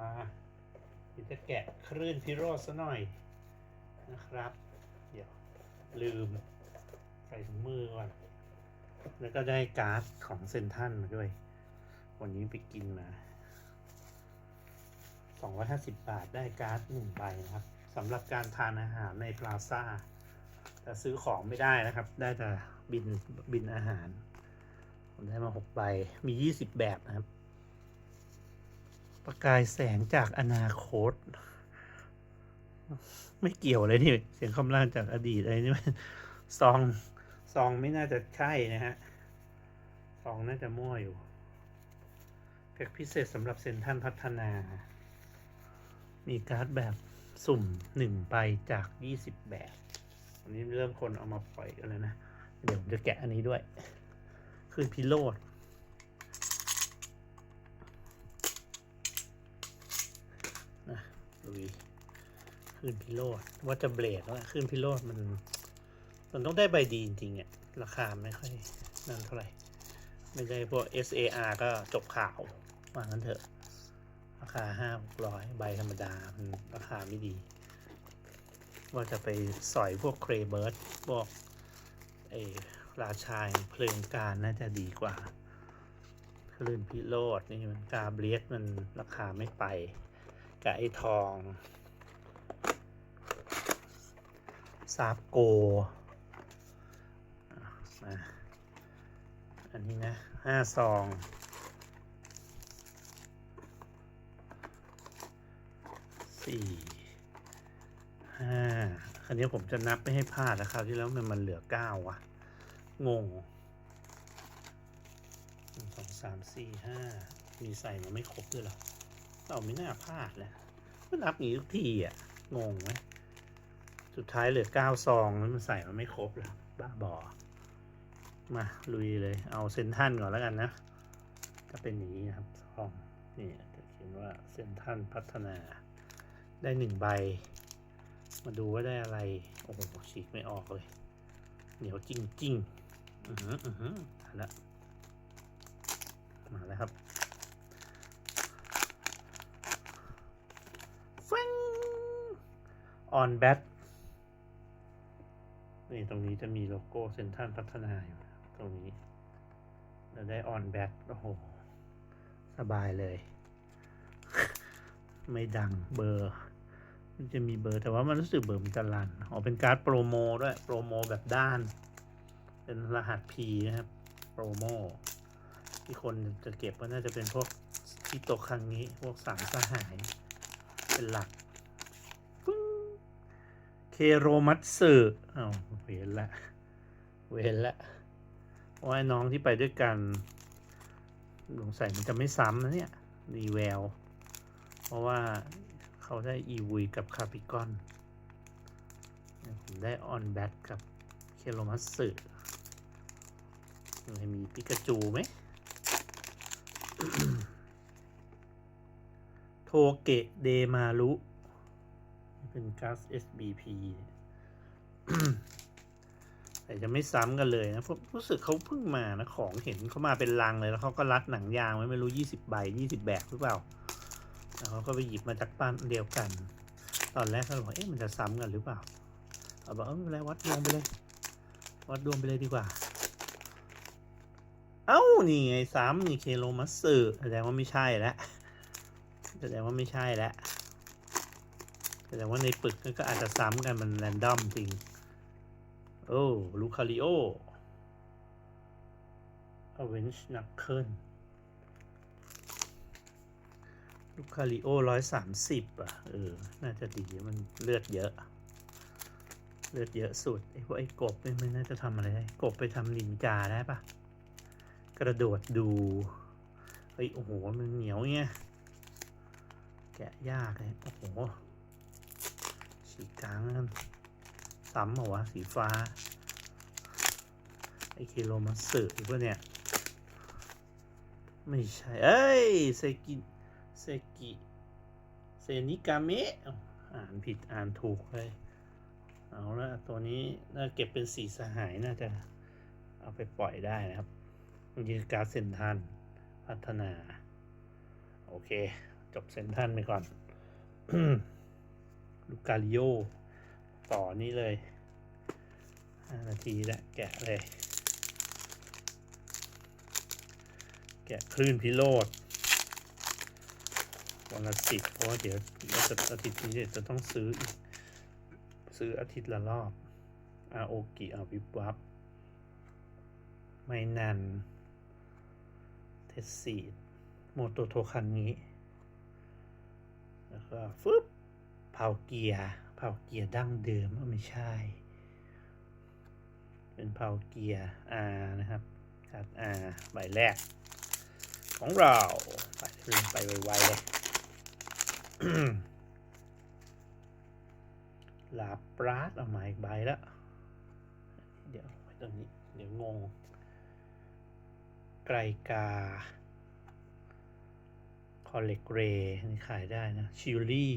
มาเดี๋ยวจะแกะคลื่นพิโรธซะหน่อยนะครับ เดี๋ยวลืมใส่ถุงมือก่อน แล้วก็ได้การ์ดของเซนทันมาด้วย วันนี้ไปกินมา250 บาทได้การ์ดหนึ่งใบนะครับสำหรับการทานอาหารในพลาซ่าแต่ซื้อของไม่ได้นะครับ ได้แต่บินบินอาหาร ผมได้มาหกใบ มียี่สิบแบบนะครับ ประกายแสงจากอนาคต ไม่เกี่ยวเลยนี่ เสียงคำรามจากอดีตอะไรนี่มันซองซองไม่น่าจะใช่นะฮะซองน่าจะมั่วอยู่แพ็กพิเศษสำหรับเซนทันพัฒนา มีการ์ดแบบสุ่มหนึ่งใบจากยี่สิบแบบอันนี้เริ่มคนเอามาปล่อยกันแล้วนะ เดี๋ยวผมจะแกะอันนี้ด้วย คือพิโรด ลุยขึ้นพิโรดว่าจะเบรดว่าขึ้นพิโรดมันมันต้องได้ใบดีจริงๆอะราคาไม่ค่อยนั่นเท่าไหร่ ไม่ได้พวก SAR ก็จบข่าวว่างั้นเถอะ ราคาห้าหกร้อยใบธรรมดามันราคาไม่ดี ว่าจะไปสอยพวกเครเบิร์ดพวกไอราชาเพลิงการน่าจะดีกว่าคลื่นพิโรดนี่มันกาเบรียสมันราคาไม่ไป กับไอทองซาบโกอันนี้นะห้าซองสี่ห้าคันนี้ผมจะนับไม่ให้พลาดนะครับที่แล้วมันมันเหลือเก้าว่ะงงหนึ่งสองสามสี่ห้ามีใส่มาไม่ครบด้วยหรอ เราไม่น่าพลาดเลยมันนับอย่างนี้ทุกทีอะ งงไหมสุดท้ายเหลือเก้าซองแล้วมันใส่มาไม่ครบเหรอบ้าบอ มาลุยเลย เอาเซนทันก่อนแล้วกันนะก็เป็นอย่างนี้ครับซองนี่จะเขียนว่าเซนทันพัฒนา ได้หนึ่งใบ มาดูว่าได้อะไร โอ้โหฉีกไม่ออกเลย เหนียวจริงๆอือหืออือหือมาแล้วมาแล้วครับ ออนแบทนี่ตรงนี้จะมีโลโก้เซ็นทรัลพัฒนาอยู่ตรงนี้เราได้ออนแบทโอ้โห สบายเลย ไม่ดังเบอร์ มันจะมีเบอร์แต่ว่ามันรู้สึกเบอร์มันจะลันอ๋อเป็นการ์ดโปรโมด้วย โปรโมแบบด้าน เป็นรหัส P นะครับ โปรโมที่คนจะเก็บก็น่าจะเป็นพวกที่ตกครั้งนี้ พวกสามสหาย เป็นหลัก เคโรมัตสึอ้าวเว้นละ เว้นละเพราะว่าไอ้น้องที่ไปด้วยกันสงสัยมันจะไม่ซ้ำนะเนี่ยรีแวว เพราะว่าเขาได้อีวีกับคาปิกอนผมได้ออนแบทกับเคโรมัตสึยังมีปิกาจูไหมโทเกะเดมารุ เป็นกัส SBP แต่จะไม่ซ้ำกันเลยนะรู้สึกเขาเพิ่งมานะของเห็นเขามาเป็นลังเลยแล้วเขาก็รัดหนังยางไว้ไม่รู้ยี่สิบใบยี่สิบแบบหรือเปล่าแล้วเขาก็ไปหยิบมาจากบ้านเดียวกัน ตอนแรกเขาบอกเอ๊ะมันจะซ้ำกันหรือเปล่าเอาบอกเออไม่เป็นไรวัดดวงไปเลย วัดดวงไปเลยดีกว่า เอ้านี่ไงซ้ำนี่เคโลมัสสึแสดงว่าไม่ใช่แล้วแสดงว่าไม่ใช่แล้ว แสดงว่าในปึกมันก็อาจจะซ้ำกันมันแรนดอมจริง โอ้ลูคาริโออเวนจ์นักเคิลลูคาริโอร้อยสามสิบอะ เออ น่าจะดีมันเลือดเยอะ เลือดเยอะสุด ไอ้พวกไอ้กบนี่ไม่น่าจะทำอะไรได้ กบไปทำนินจาได้ปะกระโดดดู เฮ้ย โอ้โห มันเหนียวเนี่ยแกะยากเลย โอ้โห สีกลางนั่นซ้ำเหรอวะสีฟ้า ไอคิโลมัสสึอีกปะเนี่ย ไม่ใช่ เอ้ย เซกิเซกิเซนิกาเมะอ่านผิดอ่านถูกเลย เอาละตัวนี้น่าเก็บเป็นสีสหายน่าจะเอาไปปล่อยได้นะครับนี่คือการเซนทันพัฒนา โอเค จบเซนทันไปก่อน ลูกาลิโอต่อนี้เลยนาทีแล้วแกะเลย แกะคลื่นพิโรธวันละสิบเพราะว่าเดี๋ยวเราจะอาทิตย์นี้จะต้องซื้อ ซื้ออาทิตย์ละรอบอาโอกิอาวิบวับ ไม่นัน เทสซีดโมโตโทคันนี้ แล้วก็ฟึบ เผาเกียร์เผาเกียร์ดั้งเดิมเอ้าไม่ใช่ เป็นเผาเกียร์ R นะครับการ์ด R ใบแรก ของเรา ไปเล่นไปไวๆเลยลาปราดเอามาอีกใบแล้ว เดี๋ยวไว้ตรงนี้ เดี๋ยวงง ไกรกา คอลเลกเรนี่ขายได้นะ ชิลลี่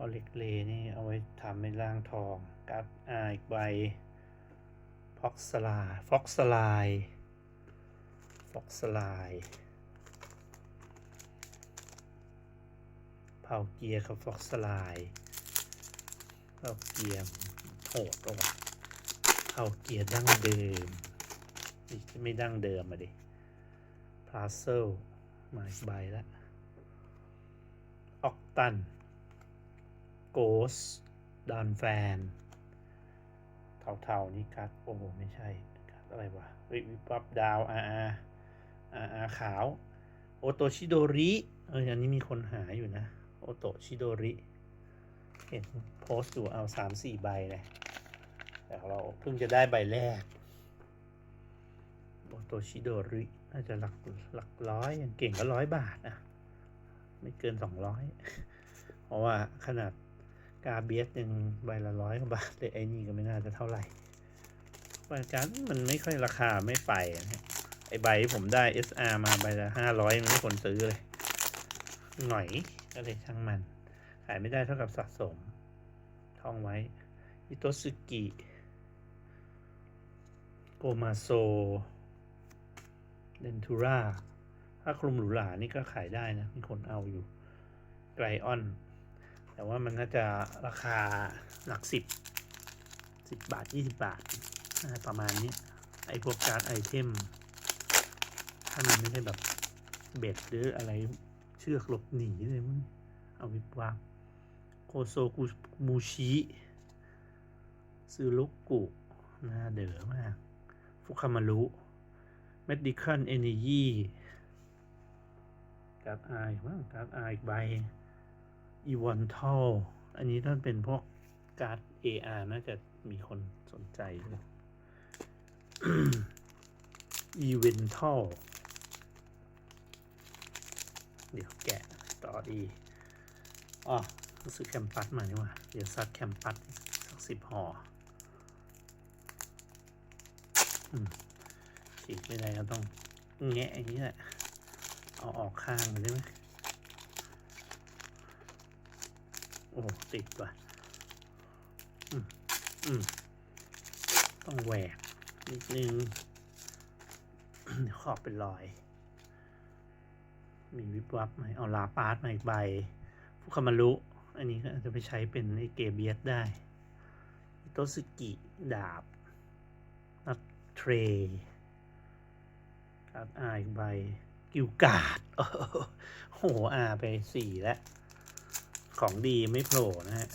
คอลเลกเรนี่เอาไว้ทำเป็นร่างทองกับอาอีกใบฟ็อกสลาฟ็อกสไลฟ็อกสไลเผาเกียร์กับฟ็อกสไลเผาเกียร์โหดกว่าเผาเกียร์ดั้งเดิมนี่ไม่ดั้งเดิมมาดิพลาเซลมาอีกใบล้วออกตัน โกสดอนแฟน เทาๆนี่การ์ดโอ้ไม่ใช่การ์ดอะไรวะเฮ้ยวิบับดาวอาอาอาอาขาว โอโตชิโดริเอออันนี้มีคนหาอยู่นะ โอโตชิโดริ เห็นโพสต์อยู่เอาสามสี่ใบเลยแต่เราเพิ่งจะได้ใบแรก โอโตชิโดริ น่าจะหลักหลักร้อยอย่างเก่งก็ร้อยบาทนะไม่เกินสองร้อยเพราะว่าขนาด กาเบียสยังใบละร้อยกว่าบาทเลยไอ้นี่ก็ไม่น่าจะเท่าไหร่บริการมันไม่ค่อยราคาไม่ไปนะไอใบที่ผมได้ SR มาใบละห้าร้อยมันไม่คนซื้อเลย หน่อยก็เลยช่างมัน ขายไม่ได้เท่ากับสะสม ท่องไว้อิโตสึกิโกมาโซเดนทูราถ้าคลุมหรูหรานี่ก็ขายได้นะ มีคนเอาอยู่ ไกลออน แต่ว่ามันน่าจะราคาหลักสิบสิบบาทยี่สิบบาทประมาณนี้ ไอพวกการ์ดไอเทม ถ้ามันไม่ได้แบบเบ็ดหรืออะไรเชือกหลบหนีเลยมึงเอาวิบวับโคโซกุมูชิซูรุกุน่าเด๋อมาก ฟุคามารุเมดิคัลเอเนจีการ์ดไอมั้การ์ดไออีกใบ อีวอนทัลอันนี้ถ้าเป็นพวกการ์ด AR น่าจะมีคนสนใจด้วยอีเวนทัลเดี๋ยวแกะต่อดีอ๋อรู้สึกแคมปัสมานี่ว่า เดี๋ยวซัดแคมปัสสักสิบห่ออืมฉีกไม่ได้ก็ต้องแงะอย่างนี้แหละ เอาออกข้างมันได้ไหม โอ้ติดว่ะอืมอืมต้องแหวกนิดนึงขอบเป็นรอย มีวิบวับไหมเอาลาปาร์ตมาอีกใบฟุคามารุอันนี้ก็อาจจะไปใช้เป็นไอเกเบียสได้โตสึกิ ดาบนัทเทรการ์ดอาอีกใบ กิวการ์ดโอ้โหอาไปสี่แล้ว ของดีไม่โผล่นะฮะ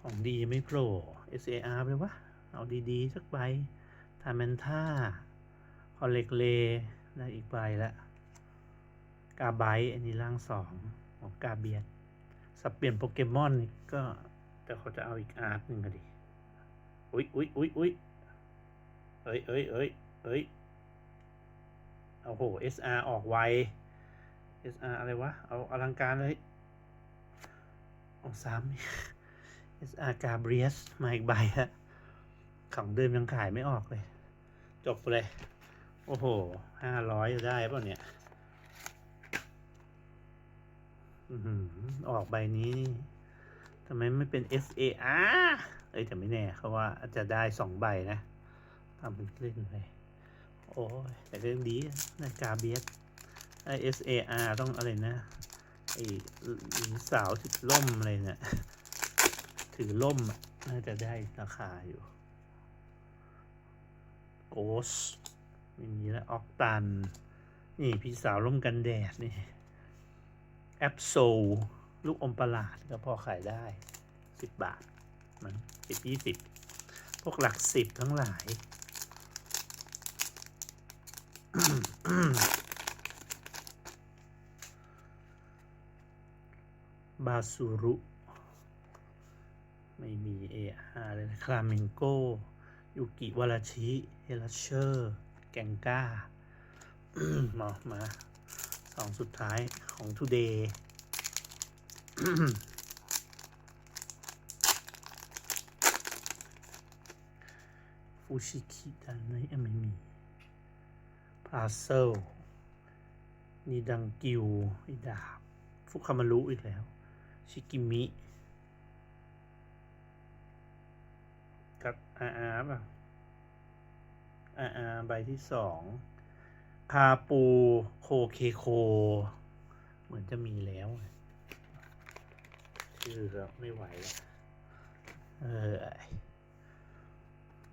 ของดีไม่โผล่ SAR ไปวะ เอาดีๆ สักใบทาแมนท่าคอลเลกเลได้อีกใบละ กาไบอันนี้ร่างสองของกาเบียสสับเปลี่ยนโปเกมอนนี่ก็แต่เขาจะเอาอีกอาร์ตหนึ่งก็ดิอุ๊ยอุ๊ยอุ๊ยอุ๊ยเอ้ยเอ้ยเอ้ยเอ้ยโอ้โห SR ออกไว SR อะไรวะ เอาอลังการเลยเอาสาม SR กาเบรียสมาอีกใบฮะของเดิมยังขายไม่ออกเลย จบเลย โอ้โหห้าร้อยจะได้ป่ะเนี่ยอือหืออกใบนี้ทำไมไม่เป็น SAR เอ้ยแต่ไม่แน่เขาว่าจจะได้สองใบนะทำเป็นเล่นไปโอ้ยแต่ก็ยังดีนะกาเบียส ไอ SAR ต้องอะไรนะไอหญิงสาวถือล่มอะไรเนี่ยถือล่มน่าจะได้ราคาอยู่โกสไม่มีแล้วออกตัน นี่พี่สาวร่มกันแดดนี่แอปโซลูกอมประหลาดก็พอขายได้สิบบาท มันสิบยี่สิบพวกหลักสิบทั้งหลาย บาซูรุ ไม่มีเออาเลยนะคลาเมนโกยูกิวาราชิเฮลเชอร์ แกงก้ามามาสองสุดท้ายของ today ฟูชิคิดันไม่ไม่มีพาเซลนีดังกิวอีดาฟุคามารุอีกแล้ว ชิกิมิกับอาอาป่ะอาอาใบที่สองคาปูโคเคโค เหมือนจะมีแล้ว ชื่อก็ไม่ไหวแล้วเออ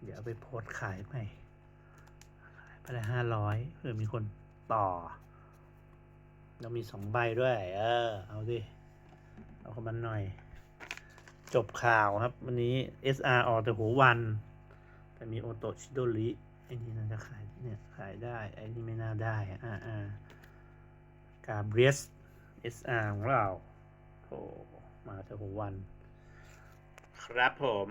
เดี๋ยวไปโพสขายใหม่ขายไปละห้าร้อยเผื่อมีคนต่อเรามีสองใบด้วย เออ เอาดิ เอาเข้ามาหน่อย จบข่าวครับ วันนี้ SR ออกแต่หัววัน แต่มีโอโตชิโดริไอ้นี่น่าจะขายเนี่ยขายได้ ไอ้นี่ไม่น่าได้อ่าอ่ากาเบรียส SR ของเราโอ้มาแต่หัววัน ครับผม